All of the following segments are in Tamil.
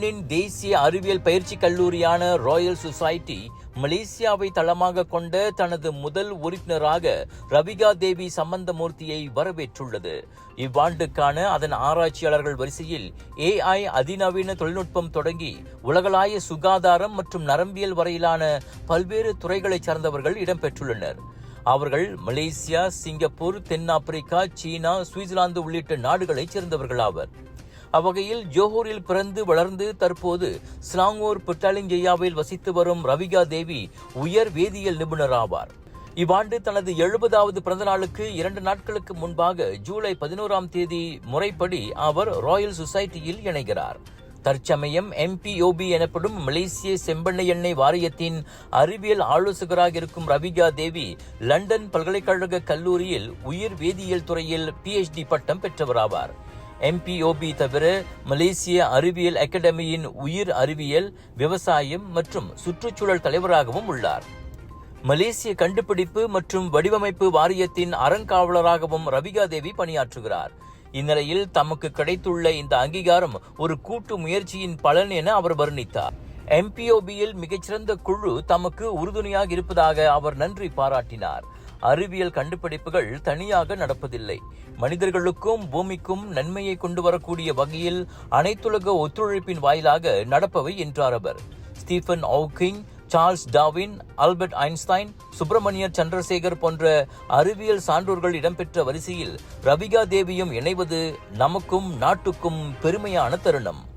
லண்டனின் தேசிய அறிவியல் பயிற்சி கல்லூரியான ராயல் சொசைட்டி மலேசியாவை தளமாக கொண்ட தனது முதல் உறுப்பினராக ரவிகா தேவி சம்பந்தமூர்த்தியை வரவேற்றுள்ளது. இவ்வாண்டுக்கான அதன் ஆராய்ச்சியாளர்கள் வரிசையில் ஏஐ அதிநவீன தொழில்நுட்பம் தொடங்கி உலகளாய சுகாதாரம் மற்றும் நரம்பியல் வரையிலான பல்வேறு துறைகளைச் சார்ந்தவர்கள் இடம்பெற்றுள்ளனர். அவர்கள் மலேசியா சிங்கப்பூர் தென்னாப்பிரிக்கா சீனா சுவிட்சர்லாந்து உள்ளிட்ட நாடுகளைச் சேர்ந்தவர்கள் ஆவர் அவ்வகையில் ஜோஹூரில் பிறந்து வளர்ந்து தற்போது ஸ்லாங்கூர் புட்டாலிங்கய்யாவில் வசித்து வரும் ரவிகா தேவி உயர் வேதியியல் நிபுணர் ஆவார் இவ்வாண்டு தனது எழுபதாவது பிறந்த நாளுக்கு இரண்டு நாட்களுக்கு முன்பாக ஜூலை பதினோராம் தேதி முறைப்படி அவர் ராயல் சொசைட்டியில் இணைகிறார். தற்சமயம் எம்பிஓபி எனப்படும் மலேசிய செம்பெண்ணெய் எண்ணெய் வாரியத்தின் அறிவியல் ஆலோசகராக இருக்கும் ரவிகா தேவி லண்டன் பல்கலைக்கழக கல்லூரியில் உயிர் வேதியியல் துறையில் பிஎச்டி பட்டம் பெற்றவராவார். எம்பிஓபி தவிர மலேசிய அறிவியல் அகாடமியின் உயிர் அறிவியல் விவசாயம் மற்றும் சுற்றுச்சூழல் தலைவராகவும் உள்ளார். மலேசிய கண்டுபிடிப்பு மற்றும் வடிவமைப்பு வாரியத்தின் அறங்காவலராகவும் ரவிகா தேவி பணியாற்றுகிறார். இந்நிலையில் தமக்கு கிடைத்துள்ள இந்த அங்கீகாரம் ஒரு கூட்டு முயற்சியின் பலன் என அவர் வர்ணித்தார். எம்பிஓபியில் மிகச்சிறந்த குழு தமக்கு உறுதுணையாக இருப்பதாக அவர் நன்றி பாராட்டினார். அறிவியல் கண்டுபிடிப்புகள் தனியாக நடப்பதில்லை. மனிதர்களுக்கும் பூமிக்கும் நன்மையை கொண்டு வரக்கூடிய வகையில் அனைத்துலக ஒத்துழைப்பின் வாயிலாக நடப்பவை என்றார் அவர். Stephen Hawking Charles Darwin Albert Einstein Subrahmanyan Chandrasekhar போன்ற அறிவியல் சான்றோர்கள் இடம்பெற்ற வரிசையில் ரவிகா தேவியும் இணைவது நமக்கும் நாட்டுக்கும் பெருமையான தருணம்.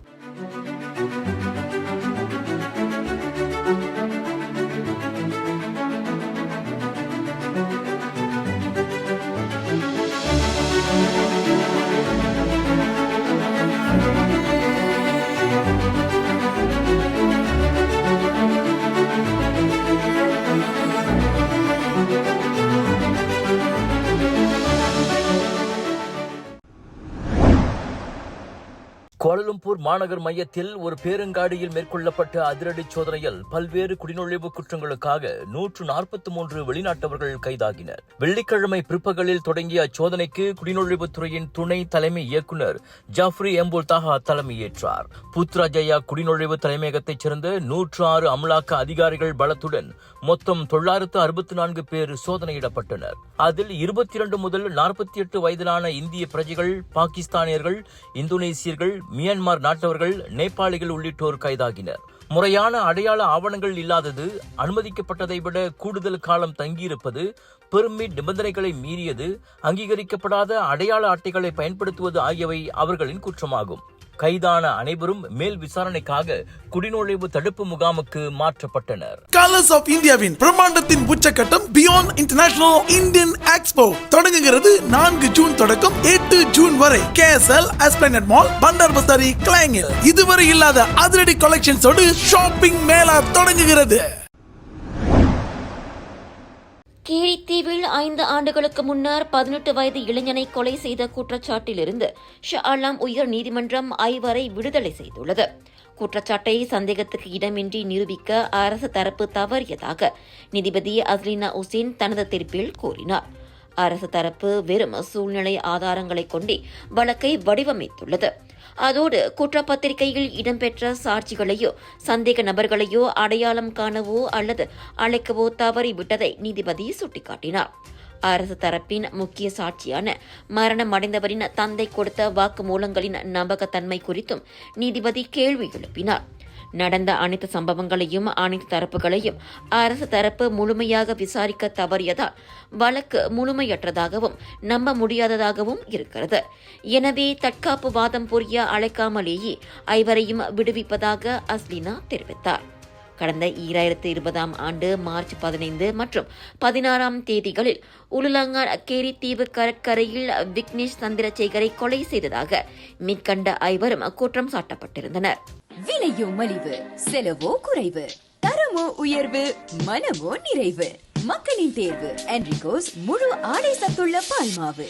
கோலலம்பூர் மாநகர் மையத்தில் ஒரு பேருங்காடியில் மேற்கொள்ளப்பட்ட அதிரடி சோதனையில் பல்வேறு குடிநுழைவு குற்றங்களுக்காக நூற்று நாற்பத்தி மூன்று வெளிநாட்டவர்கள் கைதாகினர். வெள்ளிக்கிழமை பிற்பகலில் தொடங்கிய அச்சோதனைக்கு குடிநுழைவுத்துறையின் துணை தலைமை இயக்குநர் ஜாஃப்ரி எம்போல் தாஹா தலைமையேற்றார். புத்ராஜயா குடிநுழைவு தலைமையகத்தைச் சேர்ந்த நூற்று ஆறு அமலாக்க அதிகாரிகள் பலத்துடன் மொத்தம் தொள்ளாயிரத்து அறுபத்தி நான்கு பேர் சோதனையிடப்பட்டனர். அதில் இருபத்தி இரண்டு முதல் நாற்பத்தி எட்டு வயதிலான இந்திய பிரஜைகள் பாகிஸ்தானியர்கள் இந்தோனேசியர்கள் மியான்மர் நாட்டவர்கள் நேபாளிகள் உள்ளிட்டோர் கைதாகினர். முறையான அடையாள ஆவணங்கள் இல்லாதது அனுமதிக்கப்பட்டதை விட கூடுதல் காலம் தங்கியிருப்பது பெருமை நிபந்தனைகளை மீறியது அங்கீகரிக்கப்படாத அடையாள அட்டைகளை பயன்படுத்துவது ஆகியவை அவர்களின் குற்றமாகும். கைதான அனைவரும் மேல் விசாரணைக்காக குடிநுழைவு தடுப்பு முகாமுக்கு மாற்றப்பட்டனர். கலர்ஸ் ஆஃப் இந்தியாவின் பிரம்மாண்டத்தின் உச்சக்கட்டம் பியாண்ட் இன்டர்நேஷனல் இந்தியன் எக்ஸ்போ தொடங்குகிறது நான்கு ஜூன் தொடக்கம் எட்டு ஜூன் வரை. கேஎஸ்எல் எஸ்பிளனட் மால் பண்டார் பசாரி கிளாங்கில் இதுவரை இல்லாத அதிரடி கலெக்ஷன்ஸோடு ஷாப்பிங் மேளா தொடங்குகிறது. கீழித்தீவில் ஐந்து ஆண்டுகளுக்கு முன்னர் பதினெட்டு வயது இளைஞனை கொலை செய்த குற்றச்சாட்டிலிருந்து ஷா அலாம் உயர் நீதிமன்றம் ஐவரை விடுதலை செய்துள்ளது. குற்றச்சாட்டை சந்தேகத்துக்கு இடமின்றி நிரூபிக்க அரசு தரப்பு தவறியதாக நீதிபதி அஸ்லினா உசேன் தனது தீர்ப்பில் கூறினார். அரசு தரப்பு வெறும் சூழ்நிலை ஆதாரங்களை கொண்டே வழக்கை வடிவமைத்துள்ளது. அதோடு குற்றப்பத்திரிகையில் இடம்பெற்ற சாட்சிகளையோ சந்தேக நபர்களையோ அடையாளம் காணவோ அல்லது அழைக்கவோ தவறிவிட்டதை நீதிபதி சுட்டிக்காட்டினார். அரசு தரப்பின் முக்கிய சாட்சியான மரணமடைந்தவரின் தந்தை கொடுத்த வாக்குமூலங்களின் நம்பகத்தன்மை குறித்தும் நீதிபதி கேள்வி எழுப்பினார். நடந்த அனைத்து சம்பவங்களையும் அனைத்து தரப்புகளையும் அரசு தரப்பு முழுமையாக விசாரிக்க தவறியதால் வழக்கு முழுமையற்றதாகவும் நம்ப முடியாததாகவும் இருக்கிறது. எனவே தற்காப்பு வாதம் புரிய அழைக்காமலேயே ஐவரையும் விடுவிப்பதாக அஸ்லினா தெரிவித்தார். கடந்த ஈராயிரத்து இருபதாம் ஆண்டு மார்ச் பதினைந்து மற்றும் பதினாறாம் தேதிகளில் உலுலங்கான் அக்கேரி தீவு கடற்கரையில் விக்னேஷ் சந்திரசேகரை கொலை செய்ததாக மேற்கண்ட ஐவரும் குற்றம் சாட்டப்பட்டிருந்தனர். விலையோ மலிவு செலவோ குறைவு. தரமோ உயர்வு மனமோ நிறைவு. மக்களின் தேர்வு என்ரிகோஸ் முழு ஆடை சத்துள்ள பால்மாவு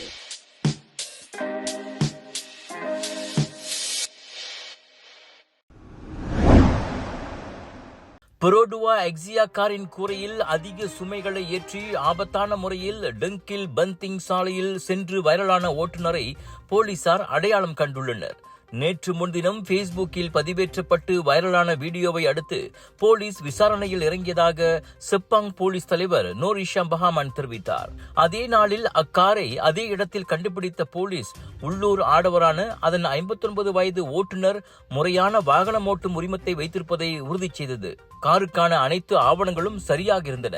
பெரோடுவா எக்ஸியா காரின் கூரையில் அதிக சுமைகளை ஏற்றி ஆபத்தான முறையில் டெங்கில் பந்திங் சாலையில் சென்று வைரலான ஓட்டுநரை போலீசார் அடையாளம் கண்டுள்ளனர். நேற்று முன்தினம் ஃபேஸ்புக்கில் பதிவேற்றப்பட்டு வைரலான வீடியோவை அடுத்து போலீஸ் விசாரணையில் இறங்கியதாக செப்பாங் போலீஸ் தலைவர் நோரிஷா பஹாமன் தெரிவித்தார். அதே நாளில் அக்காரை அதே இடத்தில் கண்டுபிடித்த போலீஸ் உள்ளூர் ஆடவரான அதன் 59 வயது ஓட்டுநர் முறையான வாகனம் ஓட்டும் உரிமத்தை வைத்திருப்பதை உறுதி செய்தது. காருக்கான அனைத்து ஆவணங்களும் சரியாக இருந்தன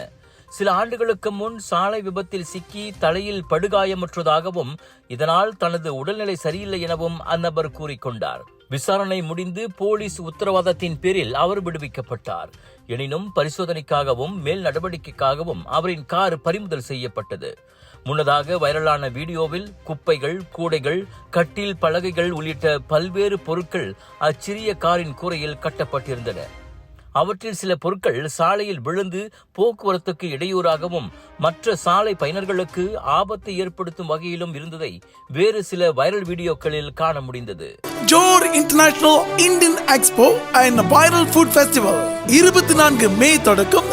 சில ஆண்டுகளுக்கு முன் சாலை விபத்தில் சிக்கி தலையில் படுகாயமுற்றதாகவும் இதனால் தனது உடல்நிலை சரியில்லை எனவும் அந்நபர் கூறிக்கொண்டார். விசாரணை முடிந்து போலீஸ் உத்தரவாதத்தின் பேரில் அவர் விடுவிக்கப்பட்டார். எனினும் பரிசோதனைக்காகவும் மேல் நடவடிக்கைக்காகவும் அவரின் கார் பறிமுதல் செய்யப்பட்டது. முன்னதாக வைரலான வீடியோவில் குப்பைகள் கூடைகள் கட்டில் பலகைகள் உள்ளிட்ட பல்வேறு பொருட்கள் அச்சிறிய காரின் கூரையில் கட்டப்பட்டிருந்தன. அவற்றில் சில பொருட்கள் சாலையில் விழுந்து போக்குவரத்துக்கு இடையூறாகவும் மற்ற சாலை பயனர்களுக்கு ஆபத்தை ஏற்படுத்தும் வகையிலும் இருந்ததை வேறு சில வைரல் வீடியோக்களில் காண முடிந்தது. Johor international Indian expo and viral food festival இருபத்தி நான்கு மே தொடக்கம்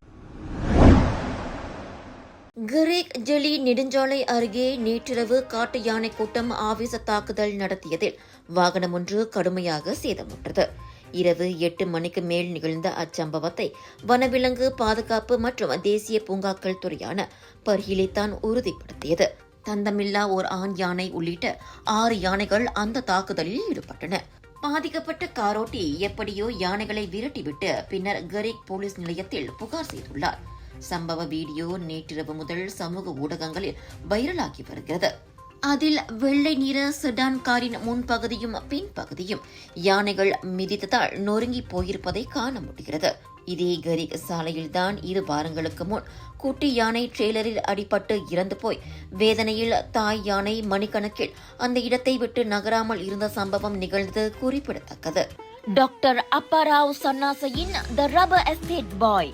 கிரேக் ஜெலி நெடுஞ்சாலை அருகே நேற்றிரவு காட்டு யானை கூட்டம் ஆவேச தாக்குதல் நடத்தியதில் வாகனம் ஒன்று கடுமையாக சேதமுற்றது. இரவு எட்டு மணிக்கு மேல் நிகழ்ந்த அச்சம்பவத்தை வனவிலங்கு பாதுகாப்பு மற்றும் தேசிய பூங்காக்கள் துறையான பர்ஹிலித்தான் உறுதிப்படுத்தியது. தந்தமில்லா ஓர் ஆண் யானை உள்ளிட்ட ஆறு யானைகள் அந்த தாக்குதலில் ஈடுபட்டன. பாதிக்கப்பட்ட காரோட்டி எப்படியோ யானைகளை விரட்டிவிட்டு பின்னர் கரேக் போலீஸ் நிலையத்தில் புகார் செய்துள்ளார். சம்பவ வீடியோ நேற்றிரவு முதல் சமூக ஊடகங்களில் வைரலாகி வருகிறது. அதில் வெள்ளை நிற செடான் காரின் முன்பகுதியும் பின்பகுதியும் யானைகள் மிதித்ததால் நொறுங்கி போயிருப்பதை காண முடிகிறது. இதே கரிக் சாலையில்தான் இரு வாரங்களுக்கு முன் குட்டி யானை ட்ரெய்லரில் அடிபட்டு இறந்து போய் வேதனையில் தாய் யானை மணிக்கணக்கில் அந்த இடத்தை விட்டு நகராமல் இருந்த சம்பவம் நிகழ்ந்தது குறிப்பிடத்தக்கது. டாக்டர் அப்பாராவ் சன்னாசையின் த ரபர் எஸ்டேட் பாய்.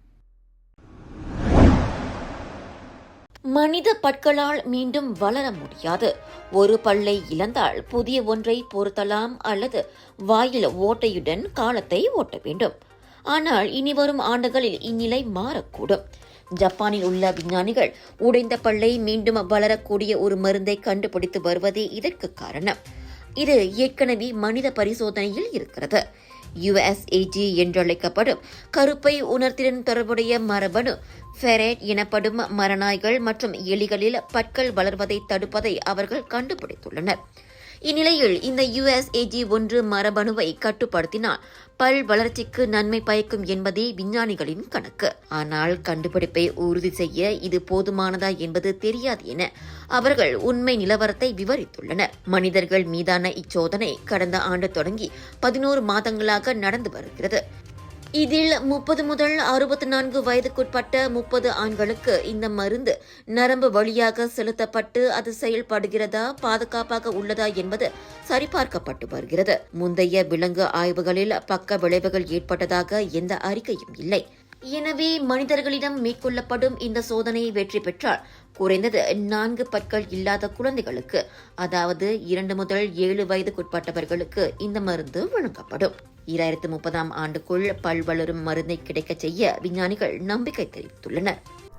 மனித பற்களால் மீண்டும் வளர முடியாது. ஒரு பல்லை இழந்தால் புதிய ஒன்றை பொருத்தலாம் அல்லது வாயில் ஓட்டையுடன் காலத்தை ஓட்ட வேண்டும். ஆனால் இனி வரும் ஆண்டுகளில் இந்நிலை மாறக்கூடும். ஜப்பானில் உள்ள விஞ்ஞானிகள் உடைந்த பல்லை மீண்டும் வளரக்கூடிய ஒரு மருந்தை கண்டுபிடித்து வருவதே இதற்கு காரணம். இது ஏற்கனவே மனித பரிசோதனையில் இருக்கிறது. யுஎஸ்ஏஜி என்றழைக்கப்படும். கருப்பை உணர்திறன் தொடர்புடைய மரபணு. ஃபெரேட் எனப்படும் மரநாய்கள் மற்றும் எலிகளில் பற்கள் வளர்வதை தடுப்பதை அவர்கள் கண்டுபிடித்துள்ளனர். இந்நிலையில் இந்த யுஎஸ்ஏஜி ஒன்று மரபணுவை கட்டுப்படுத்தினால் பல் வளர்ச்சிக்கு நன்மை பயக்கும் என்பதே விஞ்ஞானிகளின் கணக்கு. ஆனால் கண்டுபிடிப்பை உறுதி செய்ய இது போதுமானதா என்பது தெரியாது என அவர்கள் உண்மை நிலவரத்தை விவரித்துள்ளனர். மனிதர்கள் மீதான இச்சோதனை கடந்த ஆண்டு தொடங்கி பதினோரு மாதங்களாக நடந்து வருகிறது. இதில் முப்பது முதல் அறுபத்தி நான்கு வயதுக்குட்பட்ட முப்பது ஆண்களுக்கு இந்த மருந்து நரம்பு வழியாக செலுத்தப்பட்டு அது செயல்படுகிறதா பாதுகாப்பாக உள்ளதா என்பது சரிபார்க்கப்பட்டு வருகிறது. முந்தைய விலங்கு ஆய்வுகளில் பக்க விளைவுகள் ஏற்பட்டதாக எந்த அறிக்கையும் இல்லை. எனவே மனிதர்களிடம் மேற்கொள்ளப்படும் இந்த சோதனை வெற்றி பெற்றால் குறைந்தது நான்கு பற்கள் இல்லாத குழந்தைகளுக்கு அதாவது இரண்டு முதல் ஏழு வயதுக்குட்பட்டவர்களுக்கு இந்த மருந்து வழங்கப்படும். இரண்டாயிரத்தி முப்பதாம் ஆண்டுக்குள் பல்வளரும் மருந்தை கிடைக்கச் செய்ய விஞ்ஞானிகள் நம்பிக்கை தெரிவித்துள்ளனர்.